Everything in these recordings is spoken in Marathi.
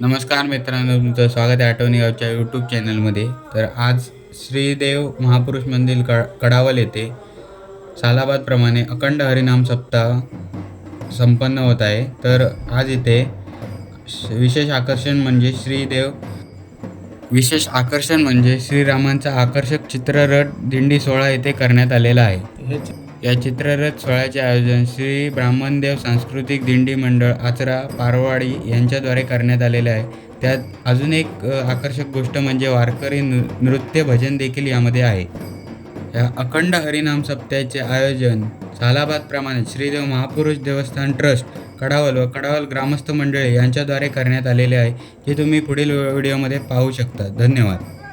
नमस्कार मित्रांनो तुमचं स्वागत आहे आठवणी गावच्या यूट्यूब चॅनलमध्ये तर आज श्रीदेव महापुरुष मंदिर क कडावल येथे सालाबादप्रमाणे अखंड हरिनाम सप्ताह संपन्न होत आहे. तर आज इथे श- विशेष आकर्षण म्हणजे श्रीदेव विशेष आकर्षण म्हणजे श्रीरामांचा आकर्षक चित्ररथ दिंडी सोहळा येथे करण्यात आलेला आहे. या चित्ररथ सोहळ्याचे आयोजन श्री ब्राह्मणदेव सांस्कृतिक दिंडी मंडळ आचरा पारवाडी यांच्याद्वारे करण्यात आलेले आहे. त्यात अजून एक आकर्षक गोष्ट म्हणजे वारकरी नृ नृत्य भजन देखील यामध्ये आहे. या अखंड हरिनाम सप्त्याचे आयोजन सालाबादप्रमाणे श्रीदेव महापुरुष देवस्थान ट्रस्ट कडावल व कडावल ग्रामस्थ मंडळे यांच्याद्वारे करण्यात आलेले आहे जे तुम्ही पुढील व्हिडिओमध्ये पाहू शकता. धन्यवाद.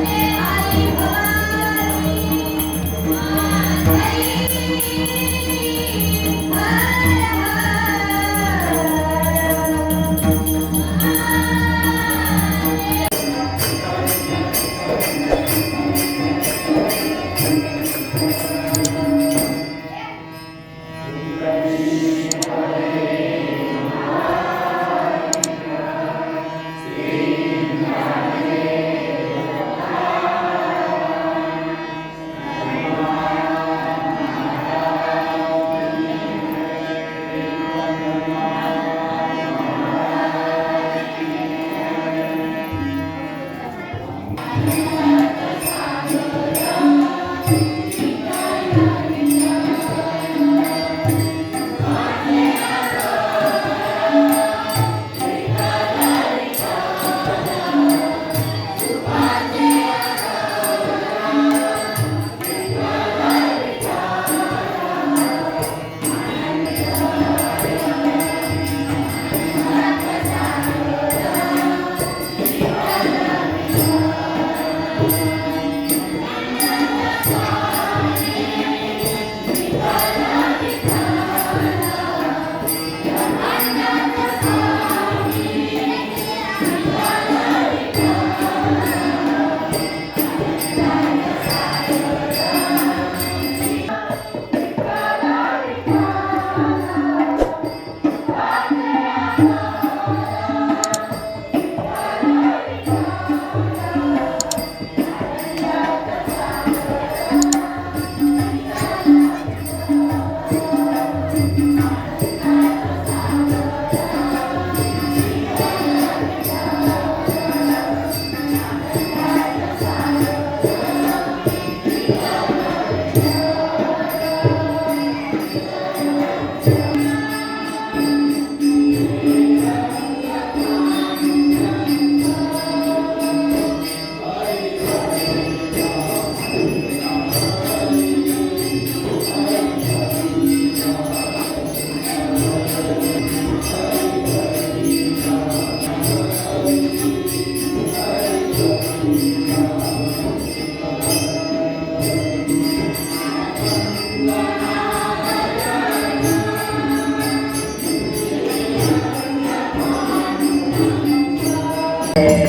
Ave, I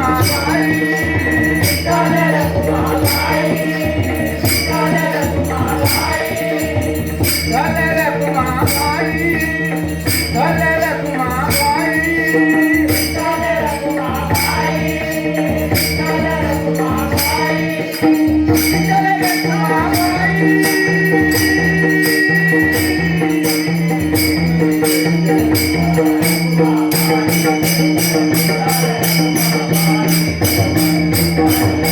Thank you.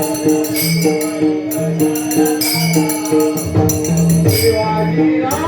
Yeah, yeah.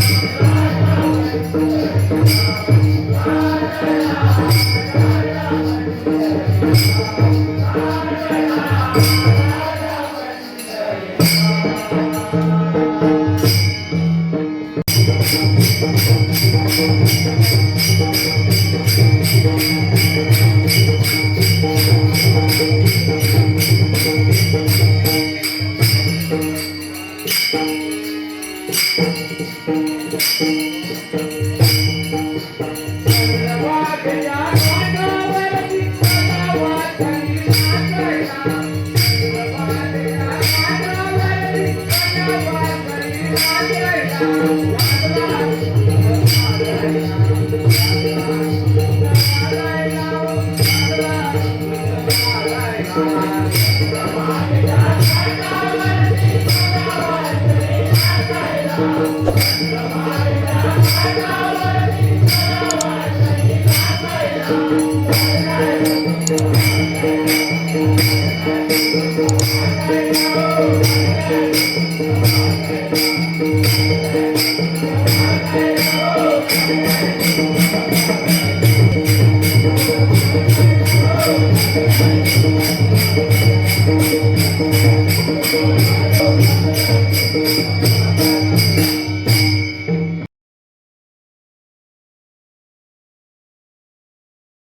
Thank you.